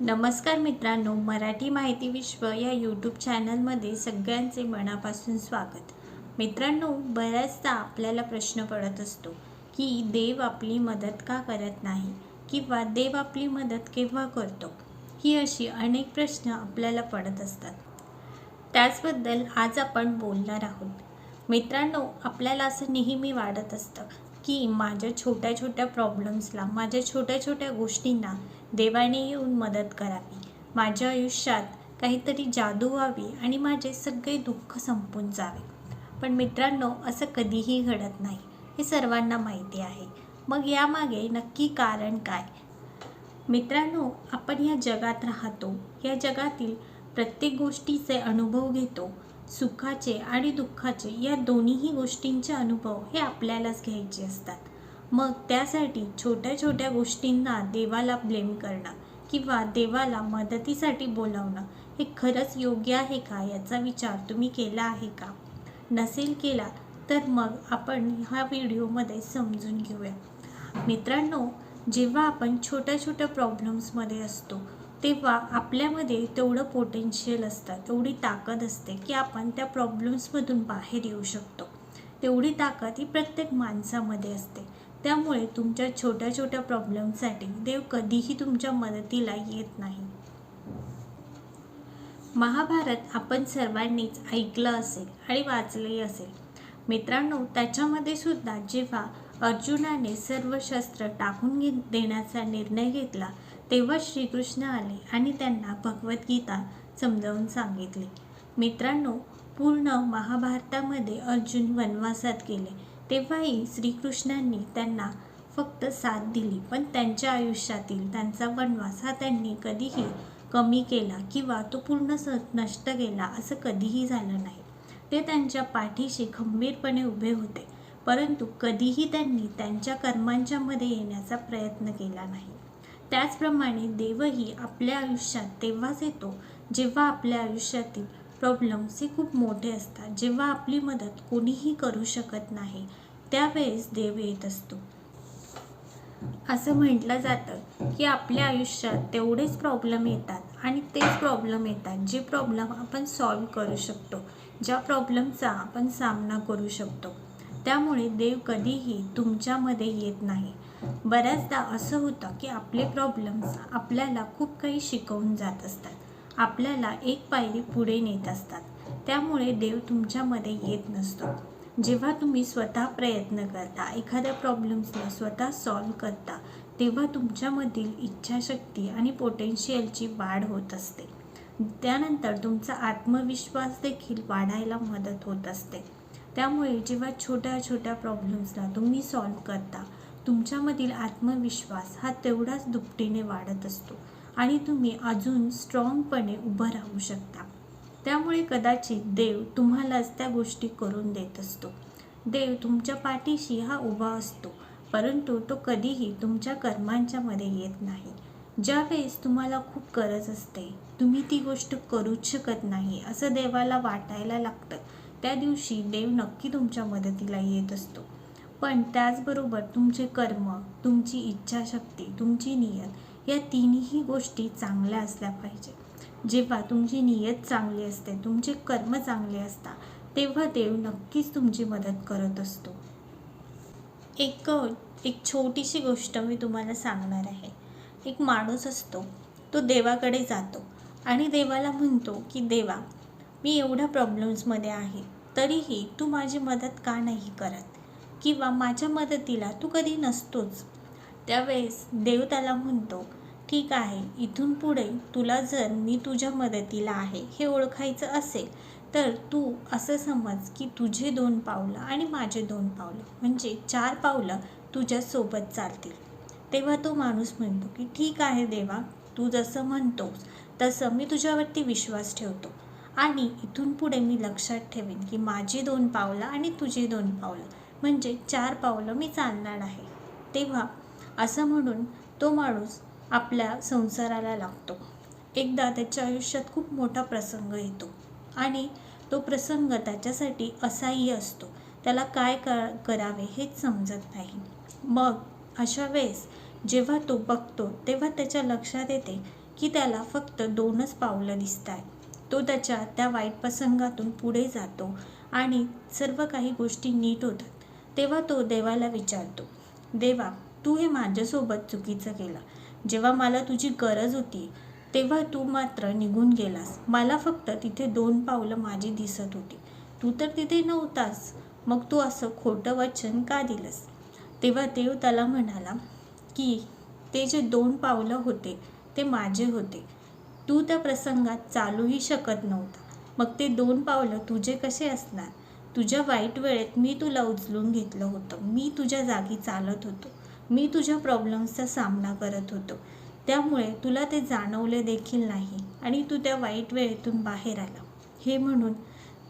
नमस्कार मित्रांनो मराठी माहिती विश्व या यूट्यूब चॅनलमध्ये सगळ्यांचे मनापासून स्वागत. मित्रांनो बऱ्याचदा आपल्याला प्रश्न पडत असतो की देव आपली मदत का करत नाही किंवा देव आपली मदत केव्हा करतो? ही अशी अनेक प्रश्न आपल्याला पडत असतात. त्याचबद्दल आज आपण बोलणार आहोत. मित्रांनो आपल्याला असं नेहमी वाटत असतं की माझ्या छोट्या छोट्या प्रॉब्लेम्सला माझ्या छोट्या छोट्या गोष्टींना देवाने येऊन मदत करावी. माझ्या आयुष्यात काहीतरी जादू व्हावी आणि माझे सगळे दुःख संपून जावे. पण मित्रांनो असं कधीही घडत नाही. हे सर्वांना माहिती आहे. मग यामागे नक्की कारण काय? मित्रांनो आपण या जगात राहतो. या जगातील प्रत्येक गोष्टीचे अनुभव घेतो. सुखाचे आणि दुःखाचे या दोन्हीही गोष्टींचे अनुभव हे आपल्यालाच घ्यायचे असतात. मग त्यासाठी छोट्या छोट्या गोष्टींना देवाला ब्लेम करणं किंवा देवाला मदतीसाठी बोलावणं हे खरंच योग्य आहे का याचा विचार तुम्ही केला आहे का? नसेल केला तर मग आपण ह्या व्हिडिओमध्ये समजून घेऊया. मित्रांनो जेव्हा आपण छोट्या छोट्या प्रॉब्लेम्समध्ये असतो तेव्हा आपल्यामध्ये तेवढं पोटेन्शियल असतं तेवढी ताकद असते की आपण त्या प्रॉब्लेम्समधून बाहेर येऊ शकतो. तेवढी ताकद ही प्रत्येक माणसामध्ये असते. त्यामुळे तुमच्या छोट्या छोट्या प्रॉब्लेमसाठी देव कधीही तुमच्या मदतीला येत नाही. महाभारत आपण सर्वांनीच ऐकलं असेल आणि वाचलंही असेल. मित्रांनो त्याच्यामध्ये सुद्धा जेव्हा अर्जुनाने सर्व शस्त्र टाकून घे देण्याचा निर्णय घेतला तेव्हा श्रीकृष्ण आले आणि त्यांना भगवद्गीता समजावून सांगितली. मित्रांनो पूर्ण महाभारतामध्ये अर्जुन वनवासात गेले. तेव्हाही श्रीकृष्णांनी त्यांना फक्त साथ दिली पण त्यांच्या आयुष्यातील त्यांचा वनवास हा त्यांनी कधीही कमी केला किंवा तो पूर्ण स नष्ट केला असं कधीही झालं नाही. ते त्यांच्या पाठीशी खंबीरपणे उभे होते परंतु कधीही त्यांनी त्यांच्या कर्मांच्यामध्ये येण्याचा प्रयत्न केला नाही. त्याचप्रमाणे देवही आपल्या आयुष्यात तेव्हाच येतो जेव्हा आपल्या आयुष्यातील प्रॉब्लेम्स हे खूप मोठे असतात जेव्हा आपली मदत कोणीही करू शकत नाही त्यावेळेस देव येत असतो. असं म्हटलं जातं की आपल्या आयुष्यात तेवढेच प्रॉब्लेम येतात आणि तेच प्रॉब्लेम येतात जे प्रॉब्लेम आपण सॉल्व करू शकतो ज्या प्रॉब्लेमचा आपण सामना करू शकतो. त्यामुळे देव कधीही तुमच्यामध्ये येत नाही. बऱ्याचदा असं होतं की आपले प्रॉब्लेम्स आपल्याला खूप काही शिकवून जात असतात. आपल्याला एक पायरी पुढे नेत असतात. त्यामुळे देव तुमच्यामध्ये येत नसतो. जेव्हा तुम्ही स्वतः प्रयत्न करता एखाद्या प्रॉब्लेम्सला स्वतः सॉल्व करता तेव्हा तुमच्यामधील इच्छाशक्ती आणि पोटेन्शियलची वाढ होत असते. त्यानंतर तुमचा आत्मविश्वास देखील वाढायला मदत होत असते. त्यामुळे जेव्हा छोट्या छोट्या प्रॉब्लेम्सला तुम्ही सॉल्व करता तुमच्यामधील आत्मविश्वास हा तेवढाच दुपटीने वाढत असतो आणि तुम्ही अजून स्ट्रॉंगपणे उभं राहू शकता. त्यामुळे कदाचित देव तुम्हालाच त्या गोष्टी करून देत असतो. देव तुमच्या पाठीशी हा उभा असतो परंतु तो कधीही तुमच्या कर्मांच्या मध्ये येत नाही. ज्यावेळेस तुम्हाला खूप गरज असते तुम्ही ती गोष्ट करूच शकत नाही असं देवाला वाटायला लागतं. त्या दिवशी देव नक्की तुमच्या मदतीला येत असतो. पण त्याचबरोबर तुमचे कर्म तुमची इच्छाशक्ती तुमची नियत या तिन्ही गोष्टी चांगल्या असल्या पाहिजे. जेव्हा तुमची नियत चांगली असते तुमचे कर्म चांगले असतात तेव्हा देव नक्कीच तुमची मदत करत असतो. एक एक छोटीशी गोष्ट मी तुम्हाला सांगणार आहे. एक माणूस असतो तो देवाकडे जातो आणि देवाला म्हणतो की देवा मी एवढ्या प्रॉब्लेम्समध्ये आहे तरीही तू माझी मदत का नाही करत? किंवा माझ्या मदतीला तू कधी नसतोच. त्यावेळेस देव त्याला म्हणतो ठीक आहे इथून पुढे तुला जर मी तुझ्या मदतीला आहे हे ओळखायचं असेल तर तू असं समज की तुझे दोन पावलं आणि माझे दोन पावलं म्हणजे चार पावलं तुझ्यासोबत चालतील. तेव्हा तो माणूस म्हणतो की ठीक आहे देवा तू जसं म्हणतोस तसं मी तुझ्यावरती विश्वास ठेवतो. आणि इथून पुढे मी लक्षात ठेवेन की माझी दोन पावलं आणि तुझी दोन पावलं म्हणजे चार पावलं मी चालणार आहे. तेव्हा असं म्हणून तो माणूस आपल्या संसाराला लागतो. एकदा त्याच्या आयुष्यात खूप मोठा प्रसंग येतो आणि तो प्रसंग त्याच्यासाठी असाही असतो. त्याला काय करावे हेच समजत नाही. मग अशा वेळेस जेव्हा तो बघतो तेव्हा त्याच्या लक्षात येते की त्याला फक्त दोनच पावलं दिसत आहेत तो त्याच्या त्या वाईट प्रसंगातून पुढे जातो आणि सर्व काही गोष्टी नीट होतात. तेव्हा तो देवाला विचारतो देवा तू हे माझ्यासोबत चुकीचं केलं. जेव्हा मला तुझी गरज होती तेव्हा तू मात्र निघून गेलास. मला फक्त तिथे दोन पावलं माझी दिसत होती. तू तर तिथे नव्हतास. मग तू असं खोटं वचन का दिलंस? तेव्हा देव त्याला म्हणाला की ते जे दोन पावलं होते ते माझे होते. तू त्या प्रसंगात चालूही शकत नव्हता. मग ते दोन पावलं तुझे कसे असणार? तुझ्या वाईट वेळेत मी तुला उचलून घेतलं होतं. मी तुझ्या जागी चालत होतो. मी तुझ्या प्रॉब्लेम्सचा सामना करत होतो. त्यामुळे तुला ते जाणवले देखील नाही आणि तू त्या वाईट वेळेतून बाहेर आला. हे म्हणून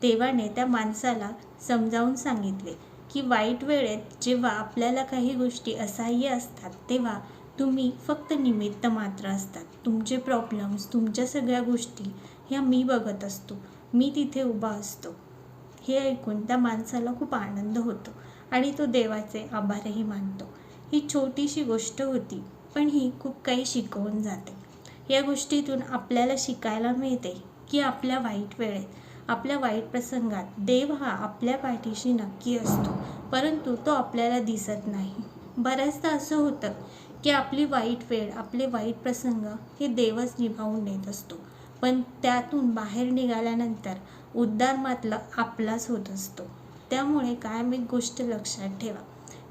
देवाने त्या माणसाला समजावून सांगितले की वाईट वेळेत जेव्हा आपल्याला काही गोष्टी असह्य असतात तेव्हा तुम्ही फक्त निमित्त मात्र असतात. तुमचे प्रॉब्लेम्स तुमच्या सगळ्या गोष्टी ह्या मी बघत असतो. मी तिथे उभा असतो. हे ऐकून त्या माणसाला खूप आनंद होतो आणि तो देवाचे आभारही मानतो. ही छोटीशी गोष्ट होती पण ही खूप काही शिकवून जाते. या गोष्टीतून आपल्याला शिकायला मिळते की आपल्या वाईट वेळेत आपल्या वाईट प्रसंगात देव हा आपल्या पाठीशी नक्की असतो परंतु तो आपल्याला दिसत नाही. बऱ्याचदा असं होतं की आपली वाईट वेळ आपले वाईट प्रसंग हे देवच निभावून नेत असतो. पण त्यातून बाहेर निघाल्यानंतर उद्धार मात्र आपलाच होत असतो. त्यामुळे कायम एक गोष्ट लक्षात ठेवा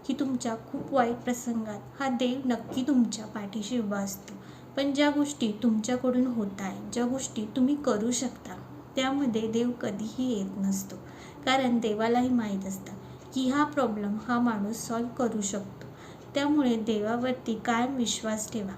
की तुमच्या खूप वाईट प्रसंगात हा देव नक्की तुमच्या पाठीशी उभा असतो. पण ज्या गोष्टी तुमच्याकडून होत आहे ज्या गोष्टी तुम्ही करू शकता त्यामध्ये देव कधीही येत नसतो. कारण देवालाही माहीत असतं की हा प्रॉब्लेम हा माणूस सॉल्व करू शकतो. त्यामुळे देवावरती कायम विश्वास ठेवा.